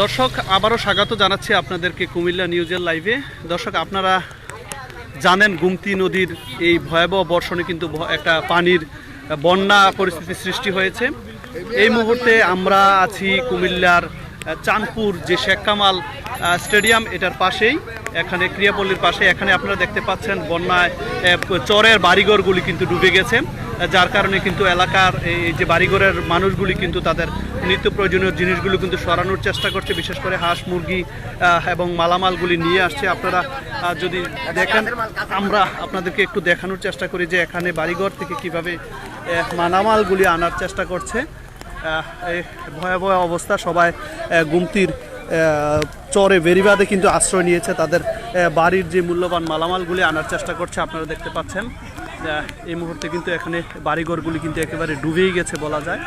দর্শক, আবারও স্বাগত জানাচ্ছি আপনাদেরকে কুমিল্লা নিউজের লাইভে। দর্শক, আপনারা জানেন গুমতি নদীর এই ভয়াবহ বর্ষণে কিন্তু একটা পানির বন্যা পরিস্থিতি সৃষ্টি হয়েছে। এই মুহূর্তে আমরা আছি কুমিল্লার চাঁদপুর যে শেখ কামাল স্টেডিয়াম, এটার পাশেই। এখানে, ক্রিয়াপল্লীর পাশে। এখানে আপনারা দেখতে পাচ্ছেন বন্যায় চরের বাড়িঘরগুলি কিন্তু ডুবে গেছে। যার কারণে কিন্তু এলাকার এই যে বাড়িঘরের মানুষগুলি কিন্তু তাদের নিত্য প্রয়োজনীয় জিনিসগুলো কিন্তু সরানোর চেষ্টা করছে, বিশেষ করে হাঁস, মুরগি এবং মালামালগুলি নিয়ে আসছে। আপনারা যদি দেখেন, আমরা আপনাদেরকে একটু দেখানোর চেষ্টা করি যে এখানে বাড়িঘর থেকে কীভাবে মালামালগুলি আনার চেষ্টা করছে। ভয়াবহ অবস্থা। সবাই গুমতির চরে বেরিবাদে কিন্তু আশ্রয় নিয়েছে। তাদের বাড়ির যে মূল্যবান মালামালগুলি আনার চেষ্টা করছে, আপনারা দেখতে পাচ্ছেন। এই মুহূর্তে কিন্তু এখানে বাড়িঘরগুলি কিন্তু একেবারে ডুবেই গেছে বলা যায়।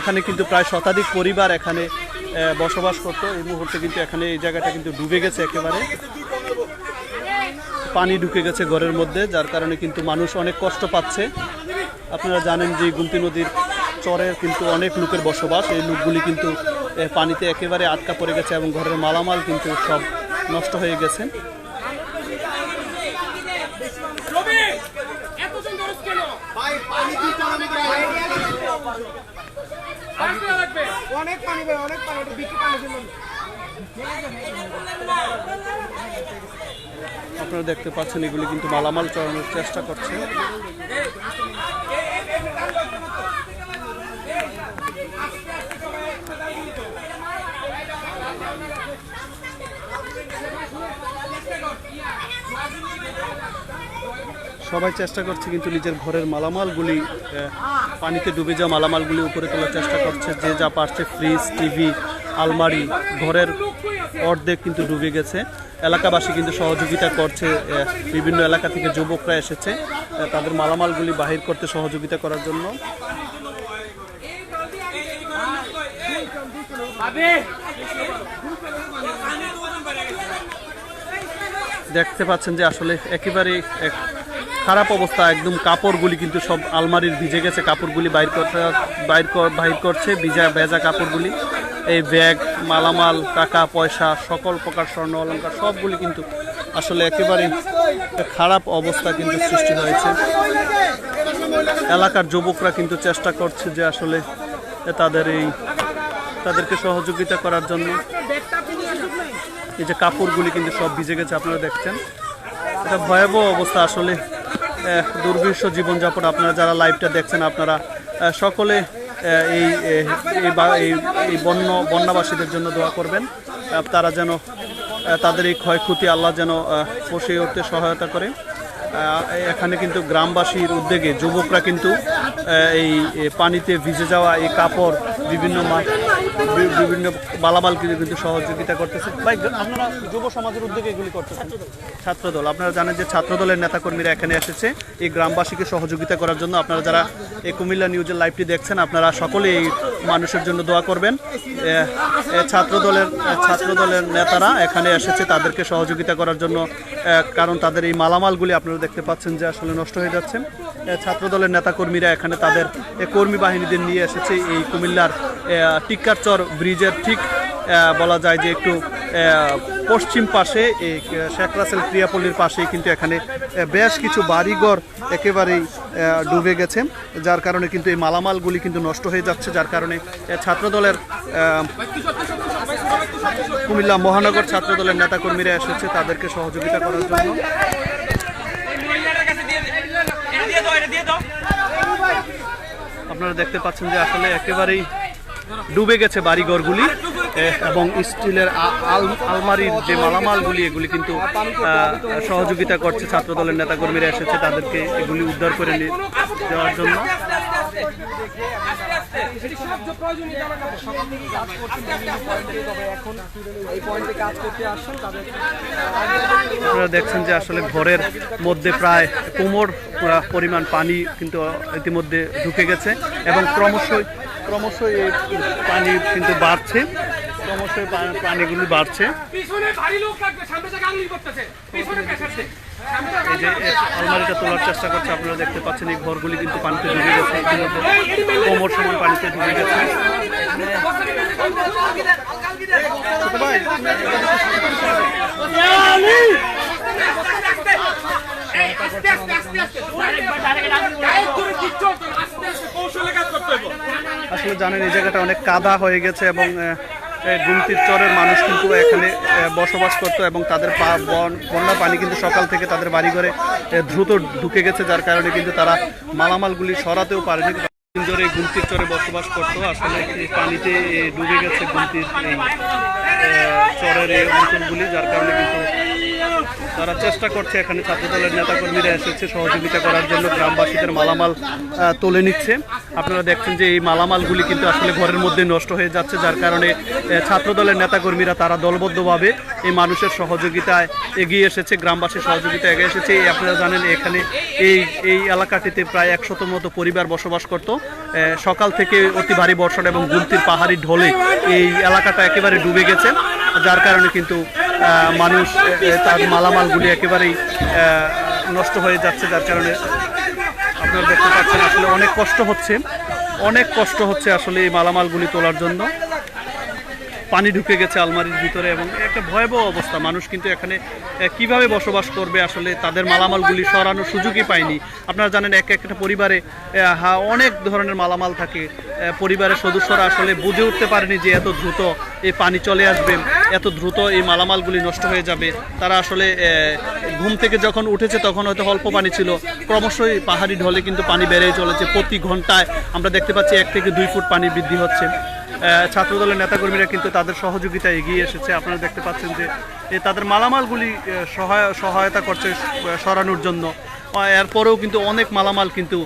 এখানে কিন্তু প্রায় শতাধিক পরিবার এখানে বসবাস করতো। এই মুহূর্তে কিন্তু এখানে এই জায়গাটা কিন্তু ডুবে গেছে একেবারে। পানি ঢুকে গেছে ঘরের মধ্যে, যার কারণে কিন্তু মানুষ অনেক কষ্ট পাচ্ছে। আপনারা জানেন যে গুমতি নদীর চরের কিন্তু অনেক লোকের বসবাস। এই লোকগুলি কিন্তু পানিতে একেবারে আটকা পড়ে গেছে এবং ঘরের মালামাল কিন্তু সব নষ্ট হয়ে গেছে। অনেক পানি অনেক পানি আপনারা দেখতে পাচ্ছেন এগুলি কিন্তু মালামাল চড়ানোর চেষ্টা করছে। সবাই চেষ্টা করছে কিন্তু নিজের ঘরের মালামালগুলি পানিতে ডুবে যাওয়া মালামালগুলি উপরে তোলার চেষ্টা করছে। যে যা পারছে ফ্রিজ টিভি আলমারি, ঘরের অর্ধেক কিন্তু ডুবে গেছে। এলাকাবাসী কিন্তু সহযোগিতা করছে বিভিন্ন এলাকা থেকে যুবকরা এসেছে তাদের মালামালগুলি বাহির করতে সহযোগিতা করার জন্য। দেখতে পাচ্ছেন যে আসলে একেবারেই এক খারাপ অবস্থা, একদম কাপড়গুলি কিন্তু সব আলমারির ভিজে গেছে, কাপড়গুলি বাইর করতে, বাইর বাহির করছে, ভিজা, ভেজা কাপড়গুলি। এই ব্যাগ, মালামাল, টাকা, পয়সা, সকল প্রকার স্বর্ণ অলঙ্কার সবগুলি কিন্তু আসলে একেবারে খারাপ অবস্থা কিন্তু সৃষ্টি হয়েছে। এলাকার যুবকরা কিন্তু চেষ্টা করছে যে আসলে তাদের এই, তাদেরকে সহযোগিতা করার জন্য। এই যে কাপড়গুলি কিন্তু সব ভিজে গেছে, আপনারা দেখছেন। এটা ভয়াবহ অবস্থা আসলে। দুর্বিষ জীবনযাপন আপনারা যারা লাইভটা দেখছেন আপনারা সকলে এই এই- বন্য বন্যাবাসীদের জন্য দোয়া করবেন তারা যেন তাদের এই ক্ষয়ক্ষতি আল্লাহ যেন আহ, উঠতে সহায়তা করে। এখানে কিন্তু গ্রামবাসীর উদ্যোগে যুবকরা কিন্তু এই পানিতে ভিজে যাওয়া এই কাপড় বিভিন্ন মা- বি- বিভিন্ন মালামাল কিন্তু সহযোগিতা করতেছে। ভাই, আপনারা যুব সমাজের উদ্যোগে এগুলি করতেছেন? ছাত্রদল, আপনারা জানেন যে ছাত্রদলের নেতাকর্মীরা এখানে এসেছে। এই গ্রামবাসীকে সহযোগিতা করার জন্য আপনারা যারা এই কুমিল্লা নিউজের লাইভটি দেখছেন, আপনারা সকলে এই মানুষের জন্য দোয়া করবেন। ছাত্রদলের ছাত্রদলের নেতারা এখানে এসেছে, তাদেরকে সহযোগিতা করার জন্য কারণ তাদের এই মালামালগুলি আপনারা দেখতে পাচ্ছেন যে আসলে নষ্ট হয়ে যাচ্ছে। ছাত্রদলের নেতাকর্মীরা এখানে তাদের কর্মী বাহিনীদের নিয়ে এসেছে এই কুমিল্লার টিক্কারচর ব্রিজের ঠিক বলা যায় যে একটু পশ্চিম পাশে এই শেখ রাসেল ক্রিয়াপল্লীর পাশেই কিন্তু এখানে বেশ কিছু বাড়িঘর একেবারেই ডুবে গেছে, যার কারণে কিন্তু এই মালামালগুলি কিন্তু নষ্ট হয়ে যাচ্ছে, যার কারণে ছাত্রদলের কুমিল্লা মহানগর ছাত্রদলের নেতাকর্মীরা এসেছে, তাদেরকে সহযোগিতা করার জন্য। আপনারা দেখতে পাচ্ছেন যে আসলে একেবারেই ডুবে গেছে বাড়িঘরগুলি এবং স্টিলের আল- আলমারির যে মালামালগুলি, এগুলি কিন্তু সহযোগিতা করছে ছাত্রদলের নেতাকর্মীরা এসেছে, তাদেরকে এগুলি উদ্ধার করে দেওয়ার জন্য। আপনারা দেখছেন যে আসলে ঘরের মধ্যে প্রায় কোমর পরিমাণ পানি কিন্তু ইতিমধ্যে ঢুকে গেছে, এবং ক্রমশই ক্রমশই এই পানি কিন্তু বাড়ছে। ক্রমশই পা- পানিগুলি বাড়ছে। পিছনে ভারী লোক থাকবে সামনে থেকে আঙুলি করতেছে। পিছনে পেছাচ্ছে সামনে। থেকে এই যে আলমারিটা তোলার চেষ্টা করছে আপনারা দেখতে পাচ্ছেন এই ঘরগুলি কিন্তু পানিতে ডুবে গেছে। কোমর সময় পানিতে ডুবে গেছে। আস্তে আস্তে আস্তে আস্তে। আস্তে আস্তে আসলে জানেন, এই জায়গাটা অনেক কাদা হয়ে গেছে এবং গুমতির চরের মানুষ কিন্তু এখানে বসবাস করতো এবং তাদের পা, বন, বন্যার পানি কিন্তু সকাল থেকে তাদের বাড়িঘরে দ্রুত ঢুকে গেছে, যার কারণে কিন্তু তারা মালামালগুলি সরাতেও পারেনি। এই গুমতির চরে বসবাস করতো। আসলে পানিতে ডুবে গেছে গুমতির চরের এই অঞ্চলগুলি, যার কারণে কিন্তু তারা চেষ্টা করছে, এখানে ছাত্রদলের নেতাকর্মীরা এসেছে, সহযোগিতা করার জন্য গ্রামবাসীদের মালামাল তুলে নিচ্ছে। আপনারা দেখছেন যে এই মালামালগুলি কিন্তু আসলে ঘরের মধ্যে নষ্ট হয়ে যাচ্ছে, যার কারণে ছাত্রদলের নেতাকর্মীরা তারা দলবদ্ধভাবে এই মানুষের সহযোগিতায় এগিয়ে এসেছে, গ্রামবাসীর সহযোগিতা এগিয়ে এসেছে। আপনারা জানেন, এখানে এই এই এলাকাটিতে প্রায় একশত মতো পরিবার বসবাস করত। সকাল থেকে অতি ভারী বর্ষণ এবং গুলতির পাহাড়ি ঢলে এই এলাকাটা একেবারে ডুবে গেছে, যার কারণে কিন্তু মানুষ তার মালামালগুলি একেবারেই নষ্ট হয়ে যাচ্ছে যার কারণে আপনারা দেখতে পাচ্ছেন আসলে অনেক কষ্ট হচ্ছে। অনেক কষ্ট হচ্ছে আসলে এই মালামালগুলি তোলার জন্য। পানি ঢুকে গেছে আলমারির ভিতরে এবং একটা ভয়াবহ অবস্থা। মানুষ কিন্তু এখানে কীভাবে বসবাস করবে আসলে তাদের মালামালগুলি সরানোর সুযোগই পায়নি। আপনারা জানেন, এক একটা পরিবারে অনেক ধরনের মালামাল থাকে। পরিবারের সদস্যরা আসলে বুঝে উঠতে পারেনি যে এত দ্রুত এই পানি চলে আসবে। এত দ্রুত এই মালামালগুলি নষ্ট হয়ে যাবে? তারা আসলে ঘুম থেকে যখন উঠেছে তখন হয়তো অল্প পানি ছিল। ক্রমশই পাহাড়ি ঢলে কিন্তু পানি বেড়েই চলেছে। প্রতি ঘন্টায় আমরা দেখতে পাচ্ছি এক থেকে দুই ফুট পানি বৃদ্ধি হচ্ছে। ছাত্রদলের নেতাকর্মীরা কিন্তু তাদের সহযোগিতা এগিয়ে এসেছে। আপনারা দেখতে পাচ্ছেন যে তাদের মালামালগুলি সহায়, সহায়তা করছে সরানোর জন্য। এরপরেও কিন্তু অনেক মালামাল কিন্তু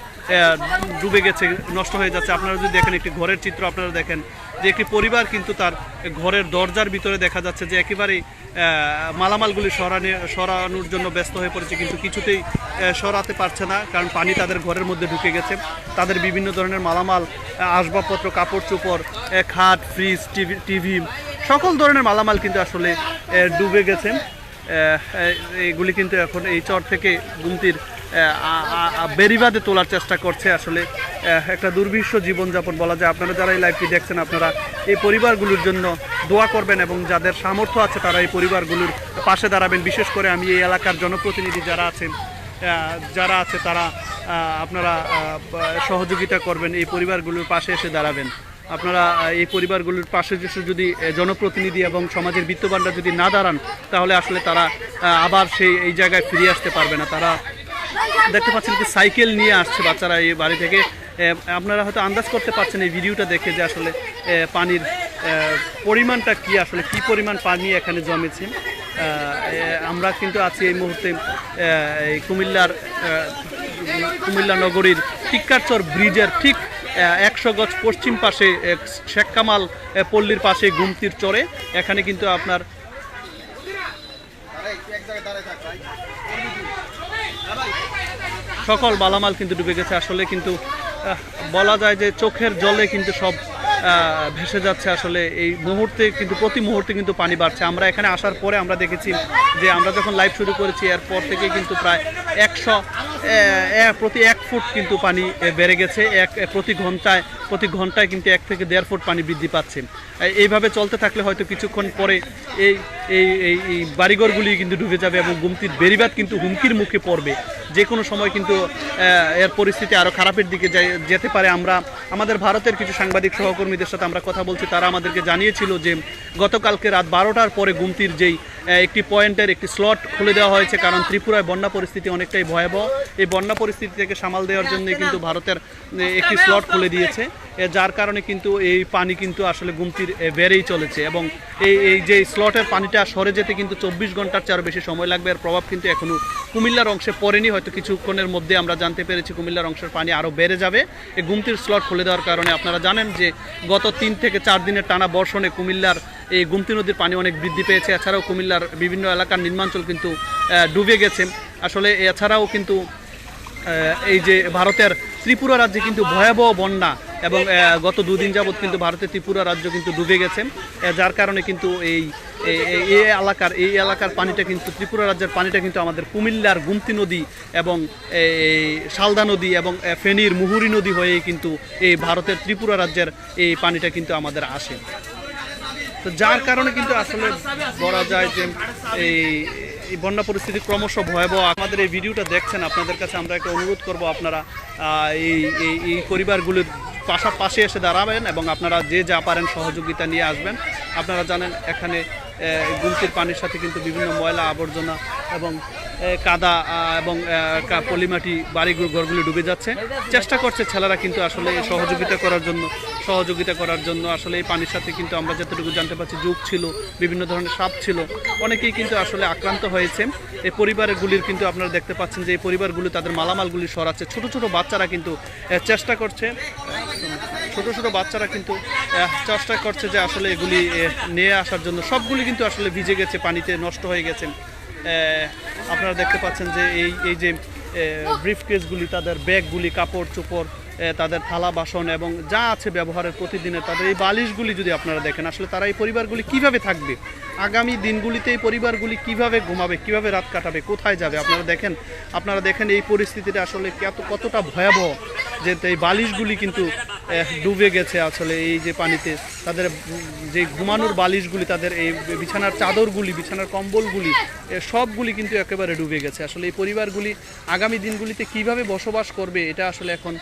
ডুবে গেছে, নষ্ট হয়ে যাচ্ছে। আপনারা যদি দেখেন একটি ঘরের চিত্র, আপনারা দেখেন যে একটি পরিবার কিন্তু তার ঘরের দরজার ভিতরে দেখা যাচ্ছে যে একেবারেই মালামালগুলি সরানে, সরানোর জন্য ব্যস্ত হয়ে পড়েছে, কিন্তু কিছুতেই সরাতে পারছে না, কারণ পানি তাদের ঘরের মধ্যে ঢুকে গেছে। তাদের বিভিন্ন ধরনের মালামাল আসবাবপত্র, কাপড় চোপড় খাট, ফ্রিজ, টিভি টিভি, সকল ধরনের মালামাল কিন্তু আসলে ডুবে গেছে। এইগুলি কিন্তু এখন এই চর থেকে গুমতির বেরিবাদে তোলার চেষ্টা করছে আসলে। একটা দুর্বিশ্ব জীবনযাপন বলা যায়। আপনারা যারা এই লাইভটি দেখছেন, আপনারা এই পরিবারগুলোর জন্য দোয়া করবেন এবং যাদের সামর্থ্য আছে, তারা এই পরিবারগুলোর পাশে দাঁড়াবেন। বিশেষ করে আমি এই এলাকার জনপ্রতিনিধি যারা আছেন যারা আছে, তারা আপনারা সহযোগিতা করবেন, এই পরিবারগুলোর পাশে এসে দাঁড়াবেন। আপনারা এই পরিবারগুলোর পাশে যদি জনপ্রতিনিধি এবং সমাজের বিত্তবানরা যদি না দাঁড়ান, তাহলে আসলে তারা আবার সেই, এই জায়গায় ফিরে আসতে পারবে না। তারা দেখতে পাচ্ছেন কি সাইকেল নিয়ে আসছে বাচ্চারা এই বাড়ি থেকে। আপনারা হয়তো আন্দাজ করতে পারছেন এই ভিডিওটা দেখে যে আসলে পানির পরিমাণটা কি, আসলে কি পরিমাণ পানি এখানে জমেছে। আমরা কিন্তু আছি এই মুহূর্তে এই কুমিল্লার কুমিল্লা নগরীর টিক্কারচর ব্রিজের ঠিক একশো গজ পশ্চিম পাশে শেখ কামাল পল্লীর পাশে গুমতির চরে। এখানে কিন্তু আপনার সকল মালামাল কিন্তু ডুবে গেছে। আসলে কিন্তু বলা যায় যে চোখের জলে কিন্তু সব ভেসে যাচ্ছে আসলে। এই মুহূর্তে কিন্তু, প্রতি মুহূর্তে কিন্তু পানি বাড়ছে। আমরা এখানে আসার পরে আমরা দেখেছি যে আমরা যখন লাইভ শুরু করেছি, এরপর থেকে কিন্তু প্রায় একশো প্রতি এক ফুট কিন্তু পানি বেড়ে গেছে। এক প্রতি ঘন্টায় প্রতি ঘন্টায় কিন্তু এক থেকে দেড় ফুট পানি বৃদ্ধি পাচ্ছে। এইভাবে চলতে থাকলে হয়তো কিছুক্ষণ পরে এই এই এই এই বাড়িঘরগুলি কিন্তু ডুবে যাবে এবং গুমতির বেরিবাদ কিন্তু হুমকির মুখে পড়বে। যে কোনো সময় কিন্তু এর পরিস্থিতি আরও খারাপের দিকে যেতে পারে। আমরা, আমাদের ভারতের কিছু সাংবাদিক সহকর্মীদের সাথে আমরা কথা বলছি, তারা আমাদেরকে জানিয়েছিল যে গতকালকে রাত বারোটার পরে গুমতির যেই একটি পয়েন্টের একটি স্লট খুলে দেওয়া হয়েছে, কারণ ত্রিপুরায় বন্যা পরিস্থিতি অনেকটাই ভয়াবহ। এই বন্যা পরিস্থিতি থেকে সামাল দেওয়ার জন্য কিন্তু ভারতের একটি স্লট খুলে দিয়েছে যার কারণে কিন্তু এই পানি কিন্তু আসলে গুমতির বেড়েই চলেছে এবং এই এই যে স্লটের পানিটা সরে যেতে কিন্তু চব্বিশ ঘণ্টার চেয়ে বেশি সময় লাগবে। এর প্রভাব কিন্তু এখনও কুমিল্লার অংশে পড়েনি, হয়তো কিছুক্ষণের মধ্যে আমরা জানতে পেরেছি কুমিল্লার অংশের পানি আরও বেড়ে যাবে। এই গুমতির স্লট খুলে দেওয়ার কারণে আপনারা জানেন যে গত তিন থেকে চার দিনের টানা বর্ষণে কুমিল্লার এই গুমতি নদীর পানি অনেক বৃদ্ধি পেয়েছে। এছাড়াও কুমিল্লার বিভিন্ন এলাকার নির্মাঞ্চল কিন্তু ডুবে গেছে। আসলে এছাড়াও কিন্তু এই যে ভারতের ত্রিপুরা রাজ্যে কিন্তু ভয়াবহ বন্যা এবং গত দুদিন যাবৎ কিন্তু ভারতের ত্রিপুরা রাজ্য কিন্তু ডুবে গেছে। যার কারণে কিন্তু এই, এই- এলাকার, এই এলাকার পানিটা কিন্তু, ত্রিপুরা রাজ্যের পানিটা কিন্তু আমাদের কুমিল্লার গুমতি নদী এবং এই শালদা নদী এবং ফেনীর মুহুরী নদী হয়ে কিন্তু এই ভারতের ত্রিপুরা রাজ্যের এই পানিটা কিন্তু আমাদের আসে। তো যার কারণে কিন্তু আসলে বলা যায় যে এই বন্যা পরিস্থিতি ক্রমশ ভয়াবহ। আমাদের এই ভিডিওটা দেখছেন, আপনাদের কাছে আমরা একটা অনুরোধ করব আপনারা এই এই এই পরিবারগুলোর পাশাপাশি এসে দাঁড়াবেন এবং আপনারা যে যা পারেন সহযোগিতা নিয়ে আসবেন। আপনারা জানেন এখানে আহ, গুমতির পানির সাথে কিন্তু বিভিন্ন ময়লা আবর্জনা এবং কাদা এবং পলিমাটি বাড়ি ঘরগুলি ডুবে যাচ্ছে। চেষ্টা করছে ছেলেরা কিন্তু আসলে সহযোগিতা করার জন্য সহযোগিতা করার জন্য। আসলে এই পানির সাথে কিন্তু আমরা যতটুকু জানতে পারছি যুগ ছিল বিভিন্ন ধরনের সাপ ছিল। অনেকেই কিন্তু আসলে আক্রান্ত হয়েছে। এই পরিবারগুলির কিন্তু আপনারা দেখতে পাচ্ছেন যে এই পরিবারগুলি তাদের মালামালগুলি সরাচ্ছে। ছোট ছোট বাচ্চারা কিন্তু চেষ্টা করছে। ছোট ছোট বাচ্চারা কিন্তু চেষ্টা করছে যে আসলে এগুলি নিয়ে আসার জন্য। সবগুলি কিন্তু আসলে ভিজে গেছে পানিতে নষ্ট হয়ে গেছে। আহ, আপনারা দেখতে পাচ্ছেন যে এই এই যে ব্রিফ কেসগুলি তাদের ব্যাগগুলি কাপড় চোপড় তাদের থালা বাসন এবং যা আছে ব্যবহারের প্রতিদিনের তাদের এই বালিশগুলি যদি আপনারা দেখেন আসলে তারা এই পরিবারগুলি কীভাবে থাকবে? আগামী দিনগুলিতে এই পরিবারগুলি কীভাবে ঘুমাবে কীভাবে রাত কাটাবে কোথায় যাবে? আপনারা দেখেন আপনারা দেখেন এই পরিস্থিতিটা আসলে কত কতটা ভয়াবহ যে এই বালিশগুলি কিন্তু ডুবে গেছে আসলে এই যে পানিতে। তাদের যে ঘুমানোর বালিশগুলি, তাদের এই বিছানার চাদরগুলি, বিছানার কম্বলগুলি সবগুলি কিন্তু একেবারে ডুবে গেছে। আসলে এই পরিবারগুলি আগামী দিনগুলিতে কীভাবে বসবাস করবে, এটা আসলে এখন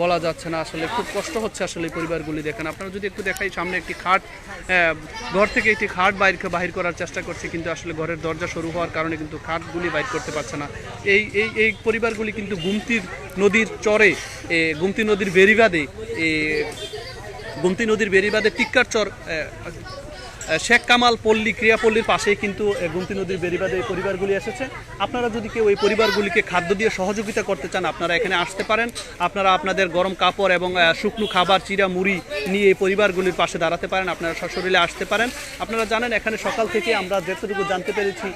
বলা যাচ্ছে না আসলে। খুব কষ্ট হচ্ছে আসলে পরিবারগুলি দেখেন। আপনারা যদি একটু দেখাই, সামনে একটি খাট ঘর থেকে একটি খাট বাইর বাহির করার চেষ্টা করছে, কিন্তু আসলে ঘরের দরজা শুরু হওয়ার কারণে কিন্তু খাটগুলি বাইর করতে পারছে না। এই এই এই পরিবারগুলি কিন্তু গুমতির নদীর চরে গুমতি নদীর বেরিবাদে গুমতি নদীর বেরিবাদে টিক্কার চর শেখ কামাল পল্লী ক্রিয়াপল্লীর পাশেই কিন্তু গুমতি নদীর বেরিবাদে এই পরিবারগুলি এসেছে। আপনারা যদি কেউ এই পরিবারগুলিকে খাদ্য দিয়ে সহযোগিতা করতে চান, আপনারা এখানে আসতে পারেন। আপনারা আপনাদের গরম কাপড় এবং শুকনো খাবার, চিরা মুড়ি নিয়ে এই পরিবারগুলির পাশে দাঁড়াতে পারেন। আপনারা সশরীরে আসতে পারেন। আপনারা জানেন, এখানে সকাল থেকে আমরা যতটুকু জানতে পেরেছি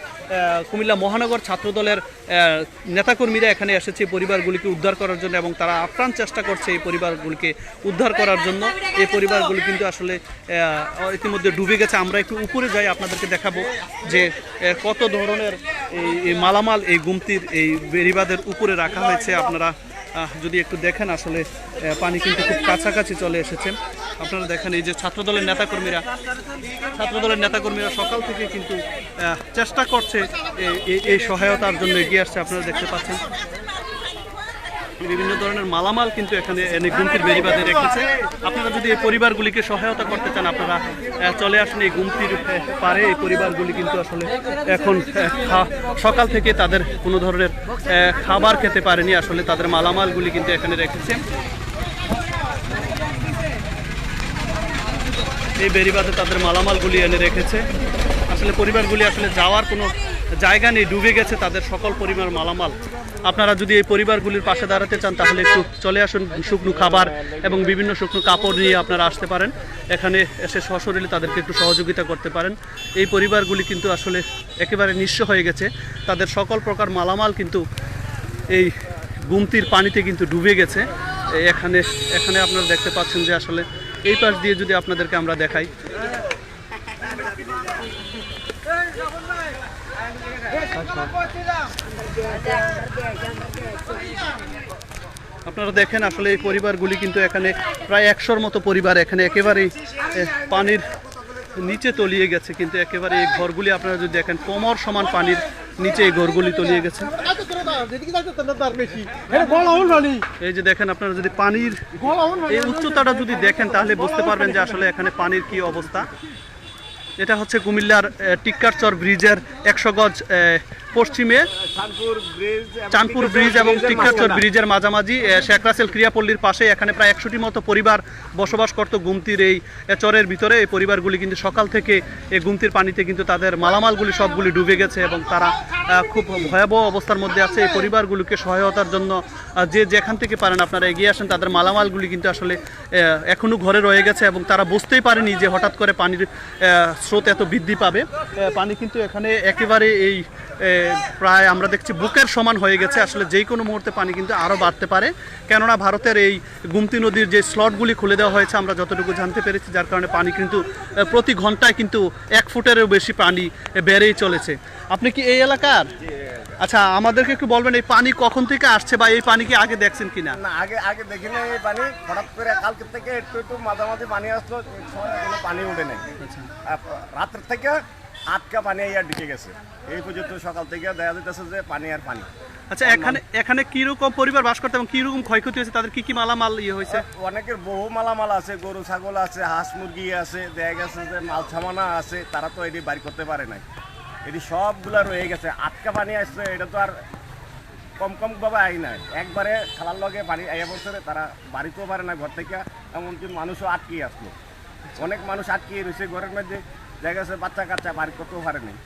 কুমিল্লা মহানগর ছাত্রদলের নেতাকর্মীরা এখানে এসেছে পরিবারগুলিকে উদ্ধার করার জন্য এবং তারা আপ্রাণ চেষ্টা করছে এই পরিবারগুলিকে উদ্ধার করার জন্য। এই পরিবারগুলি কিন্তু আসলে ইতিমধ্যে ডুবে গেছে। আমরা একটু উপরে যাই, আপনাদেরকে দেখাবো যে কত ধরনের এই মালামাল এই গুমতির এই বেরিবাদের উপরে রাখা হয়েছে। আপনারা যদি একটু দেখেন আসলে পানি কিন্তু খুব কাছাকাছি চলে এসেছেন আপনারা দেখেন এই যে ছাত্রদলের নেতাকর্মীরা ছাত্রদলের নেতাকর্মীরা সকাল থেকে কিন্তু চেষ্টা করছে এই সহায়তার জন্য এগিয়ে আসছে, আপনারা দেখতে পাচ্ছেন। বিভিন্ন ধরনের মালামাল কিন্তু এখানে এনে গুমতির বেরিবাদে রেখেছে আপনারা যদি এই পরিবারগুলিকে সহায়তা করতে চান, আপনারা চলে আসুন এই গুমতির পারে এই পরিবারগুলি কিন্তু আসলে এখন সকাল থেকে তাদের কোনো ধরনের খাবার খেতে পারেনি। আসলে তাদের মালামালগুলি কিন্তু এখানে রেখেছে এই বেরিবাদে তাদের মালামালগুলি এনে রেখেছে। আসলে পরিবারগুলি আসলে যাওয়ার কোনো জায়গা নেই ডুবে গেছে, তাদের সকল পরিবার মালামাল। আপনারা যদি এই পরিবারগুলির পাশে দাঁড়াতে চান, তাহলে একটু চলে আসুন, শুকনো খাবার এবং বিভিন্ন শুকনো কাপড় নিয়ে আপনারা আসতে পারেন। এখানে এসে সশরীরে তাদেরকে একটু সহযোগিতা করতে পারেন। এই পরিবারগুলি কিন্তু আসলে একেবারে নিঃস্ব হয়ে গেছে। তাদের সকল প্রকার মালামাল কিন্তু এই গুমতির পানিতে কিন্তু ডুবে গেছে। এখানে এখানে আপনারা দেখতে পাচ্ছেন যে আসলে এই পাশ দিয়ে যদি আপনাদেরকে আমরা দেখাই। আপনারা দেখেন আসলে এই পরিবারগুলি কিন্তু এখানে প্রায় একশোর মতো পরিবার এখানে একেবারেই পানির নিচে তলিয়ে গেছে, কিন্তু একেবারে এই ঘরগুলি আপনারা যদি দেখেন, কোমর সমান পানির নিচে এই ঘরগুলি তলিয়ে গেছে। এই যে দেখেন আপনারা যদি পানির এই উচ্চতাটা যদি দেখেন, তাহলে বুঝতে পারবেন যে আসলে এখানে পানির কি অবস্থা। এটা হচ্ছে কুমিল্লার টিক্কারচর ব্রিজের একশো গজ পশ্চিমে চাঁদপুর ব্রিজ এবং টিক্কারচর ব্রিজের মাঝামাঝি শেখ রাসেল ক্রিয়াপল্লীর পাশে এখানে প্রায় একশোটি মতো পরিবার বসবাস করত গুমতির এই চরের ভিতরে। এই পরিবারগুলি কিন্তু সকাল থেকে এই গুমতির পানিতে কিন্তু তাদের মালামালগুলি সবগুলি ডুবে গেছে এবং তারা খুব ভয়াবহ অবস্থার মধ্যে আছে। এই পরিবারগুলিকে সহায়তার জন্য যে যেখান থেকে পারেন আপনারা এগিয়ে আসেন তাদের মালামালগুলি কিন্তু আসলে আহ, এখনও ঘরে রয়ে গেছে এবং তারা বুঝতেই পারেনি যে হঠাৎ করে পানির স্রোত এত বৃদ্ধি পাবে। পানি কিন্তু এখানে একেবারে এই প্রায় আমরা দেখছি বুকের সমান হয়ে গেছে। আসলে যেই কোনো মুহূর্তে পানি কিন্তু আরও বাড়তে পারে। কেননা ভারতের এই গুমতি নদীর যে স্লটগুলি খুলে দেওয়া হয়েছে আমরা যতটুকু জানতে পেরেছি যার কারণে পানি কিন্তু প্রতি ঘন্টায় কিন্তু এক ফুটেরও বেশি পানি বেড়েই চলেছে। আপনি কি এই এলাকার? আচ্ছা আমাদেরকে একটু বলবেন এই পানি কখন থেকে আসছে বা এই পানি কি আগে দেখছেন কিনা? না আগে আগে দেখি না এই পানি। হঠাৎ করে কালকে থেকে একটু একটু মাঝামাঝি পানি আসলো পানি উঠে নেই। রাত্রের থেকে আটকা পানি আর ঢুকে গেছে। এই পর্যন্ত সকাল থেকে দেখা যাইতেছে যে পানি আর পানি। আচ্ছা এখানে এখানে কীরকম পরিবার বাস করতে এবং কীরকম ক্ষয়ক্ষতি হয়েছে? তাদের কি কি মালামাল ইয়ে হয়েছে? অনেকের বহু মালামাল আছে গরু ছাগল আছে হাঁস মুরগি আছে দেখা গেছে যে মাল ছামানা আছে তারা তো এটি বাড়ি করতে পারে নাই। এটি সবগুলা রয়ে গেছে। আটকা পানি আসছে এটা তো আর কম কম ভাবে আই নাই। একবারে খেলার লগে পানি আইয়া বছরে তারা বাড়িতেও পারে না ঘর থেকে। এমনকি মানুষও আটকিয়ে আসলো। অনেক মানুষ আটকিয়ে রয়েছে ঘরের মধ্যে। দেখা গেছে বাচ্চা কাচ্চা বাড়ি করতেও পারে নাই।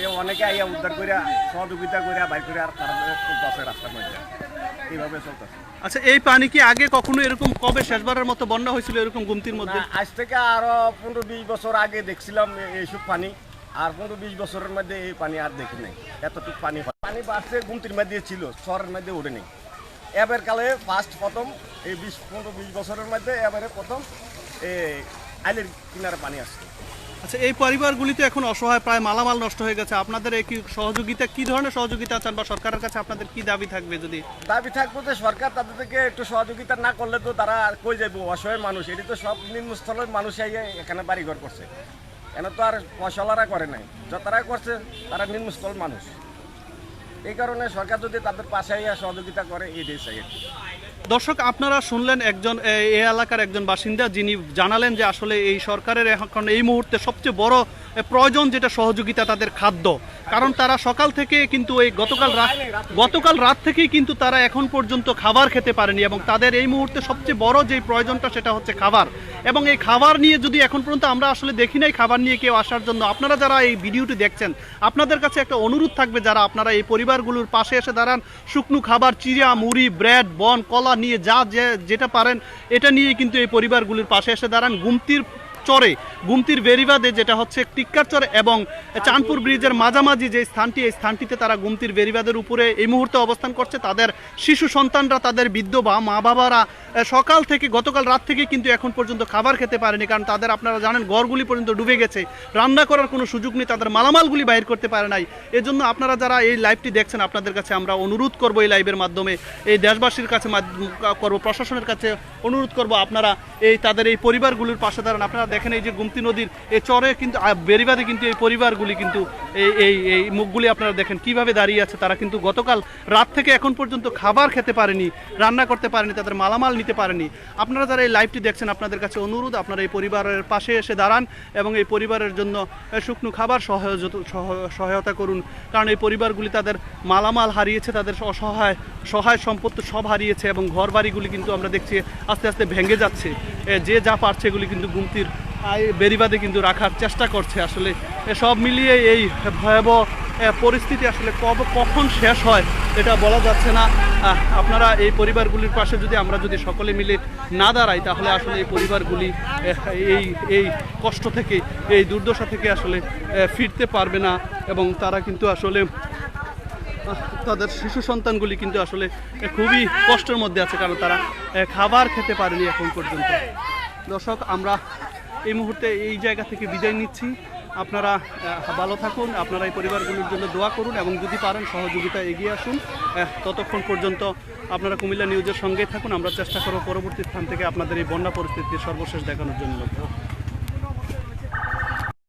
এই অনেকে আইয়া উদ্ধার করিয়া সহযোগিতা করিয়া বাইর করে আর তারা চলতেছে রাস্তার মধ্যে। এইভাবে চলতেছে। আচ্ছা এই পানি কি আগে কখনো এরকম কবে শেষবারের মতো বন্যা হয়েছিল এরকম গুমতির মধ্যে? আজ থেকে আরও পনেরো বিশ বছর আগে দেখছিলাম এইসব পানি আর পনেরো বিশ বছরের মধ্যে এই পানি আর দেখি নাই। এতটুকু পানি হয়। পানি বাড়ছে গুমতির মধ্যে ছিল শহরের মধ্যে উঠে নেই। এবার কালে ফার্স্ট প্রথম এই বিশ পনেরো বিশ বছরের মধ্যে এবারে প্রথম এই আইলের কিনারে পানি আসছে। আচ্ছা এই পরিবারগুলিতে এখন অসহায় প্রায় মালামাল নষ্ট হয়ে গেছে। আপনাদের এই কি সহযোগিতা, কি ধরনের সহযোগিতা চান বা সরকারের কাছে আপনাদের কি দাবি থাকবে যদি? দাবি থাকব যে সরকার তাদের থেকে একটু সহযোগিতা না করলে তো তারা কই যাব অসহায় মানুষ। এটি তো সব নিম্নস্থলের মানুষ এখানে বাড়িঘর করছে। এখানে তো আর মশলারা করে নাই। যতরা করছে, তারা নিম্নস্থল মানুষ। এই কারণে সরকার যদি তাদের পাশে সহযোগিতা করে, এই দেশ। দর্শক, আপনারা শুনলেন একজন এই এলাকার একজন বাসিন্দা, যিনি জানালেন যে আসলে এই সরকারের এখন এই মুহূর্তে সবচেয়ে বড় প্রয়োজন যেটা সহযোগিতা তাদের খাদ্য। কারণ তারা সকাল থেকে কিন্তু এই গতকাল রাত গতকাল রাত থেকেই কিন্তু তারা এখন পর্যন্ত খাবার খেতে পারেনি এবং তাদের এই মুহূর্তে সবচেয়ে বড় যে প্রয়োজনটা সেটা হচ্ছে খাবার। এবং এই খাবার নিয়ে যদি এখন পর্যন্ত আমরা আসলে দেখি নাই খাবার নিয়ে কেউ আসার জন্য, আপনারা যারা এই ভিডিওটি দেখছেন, আপনাদের কাছে একটা অনুরোধ থাকবে যারা আপনারা এই পরিবারগুলোর পাশে এসে দাঁড়ান, শুকনো খাবার চিড়া মুড়ি, ব্রেড, বন, কলা নিয়ে যা যে যেটা পারেন, এটা নিয়ে কিন্তু এই পরিবারগুলির পাশে এসে দাঁড়ান। গুমতির চরে গুমতির বেরিবাদে যেটা হচ্ছে টিক্কার চর এবং চাঁদপুর ব্রিজের মাঝামাঝি যে স্থানটি, এই স্থানটিতে তারা গুমতির বেরিবাদের উপরে এই মুহূর্তে অবস্থান করছে। তাদের শিশু সন্তানরা, তাদের বৃদ্ধ বা মা বাবারা সকাল থেকে, গতকাল রাত থেকে কিন্তু এখন পর্যন্ত খাবার খেতে পারেনি, কারণ তাদের আপনারা জানেন ঘরগুলি পর্যন্ত ডুবে গেছে। রান্না করার কোনো সুযোগ নেই, তাদের মালামালগুলি বাইর করতে পারে নাই। এজন্য আপনারা যারা এই লাইভটি দেখছেন, আপনাদের কাছে আমরা অনুরোধ করব এই লাইভের মাধ্যমে। এই দেশবাসীর কাছে করব, প্রশাসনের কাছে অনুরোধ করব আপনারা এই, তাদের এই পরিবারগুলির পাশে দাঁড়ান। আপনারা দেখেন এই যে গুমতি নদীর এই চরে কিন্তু বেরিবাদে কিন্তু এই পরিবারগুলি কিন্তু এই এই এই মুখগুলি আপনারা দেখেন কীভাবে দাঁড়িয়ে আছে। তারা কিন্তু গতকাল রাত থেকে এখন পর্যন্ত খাবার খেতে পারেনি, রান্না করতে পারেনি, তাদের মালামাল নিতে পারেনি। আপনারা যারা এই লাইভটি দেখছেন, আপনাদের কাছে অনুরোধ, আপনারা এই পরিবারের পাশে এসে দাঁড়ান এবং এই পরিবারের জন্য শুকনো খাবার সহায়তা, সহ- সহায়তা করুন। কারণ এই পরিবারগুলি তাদের মালামাল হারিয়েছে, তাদের অসহায়, সহায় সম্পত্তি সব হারিয়েছে এবং ঘর বাড়িগুলি কিন্তু আমরা দেখছি আস্তে আস্তে ভেঙে যাচ্ছে। যে যা পারছে এগুলি কিন্তু গুমতির বেরিবাদে কিন্তু রাখার চেষ্টা করছে আসলে। সব মিলিয়ে এই ভয়াবহ পরিস্থিতি আসলে কব, কখন শেষ হয় এটা বলা যাচ্ছে না। আপনারা এই পরিবারগুলির পাশে যদি আমরা যদি সকলে মিলে না দাঁড়াই, তাহলে আসলে এই পরিবারগুলি এই এই কষ্ট থেকে, এই দুর্দশা থেকে আসলে ফিরতে পারবে না এবং তারা কিন্তু আসলে তাদের শিশু সন্তানগুলি কিন্তু আসলে খুবই কষ্টের মধ্যে আছে কারণ তারা খাবার খেতে পারেনি এখন পর্যন্ত। দর্শক, আমরা এই মুহূর্তে এই জায়গা থেকে বিদায় নিচ্ছি। আপনারা ভালো থাকুন, আপনারা এই পরিবারগুলোর জন্য দোয়া করুন এবং যদি পারেন সহযোগিতা এগিয়ে আসুন। ততক্ষণ পর্যন্ত আপনারা কুমিল্লা নিউজের সঙ্গেই থাকুন। আমরা চেষ্টা করব পরবর্তী স্থান থেকে আপনাদের এই বন্যা পরিস্থিতি সর্বশেষ দেখানোর জন্য।